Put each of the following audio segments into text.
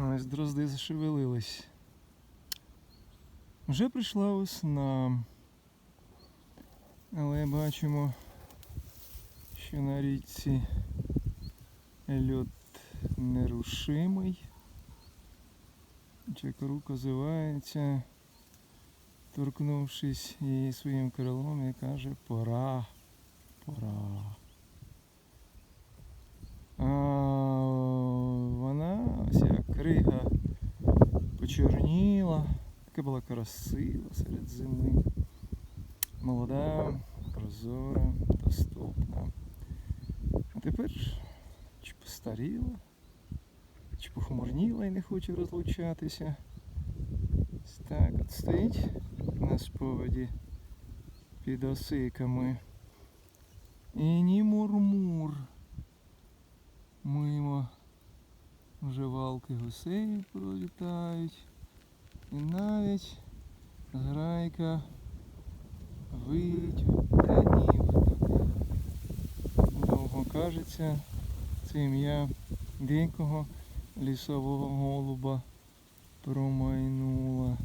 Ось дрозди зашевелились. Вже прийшла весна. Але бачимо, що на річці льот нерушимий. Чекорук озивається, торкнувшись її своїм крилом і каже пора, пора. А вона ось як крига почорніла, така була красива серед зими. Молода, прозора, доступна. А тепер чи постаріла, чи похмурніла і не хоче розлучатися. Ось так от стоїть на сповіді під осиками. І ні мурмур. Мимо вже валки гусей пролітають. І навіть зграйка витють танів. Довго кажеться, це ім'я дикого лісового голуба промайнула.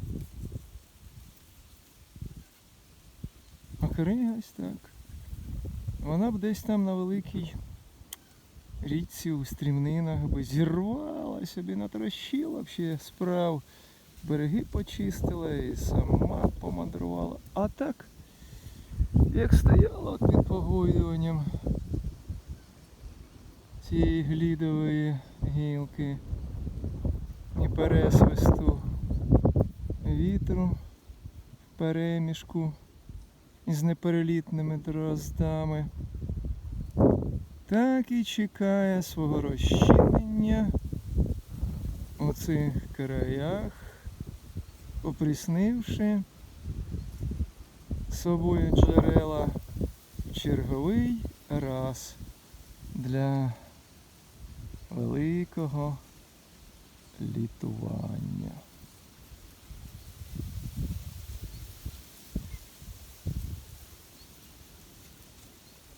А крига ось так. Вона б десь там на великій річці у стрімнинах би зірвала собі, натрощила ще справ, береги почистила і сама помандрувала. А так, як стояла під погойдуванням цієї глідової гілки і пересвисту вітру в перемішку із неперелітними дроздами так і чекає свого розчинення у цих краях, опріснивши собою джерела в черговий раз для великого літування.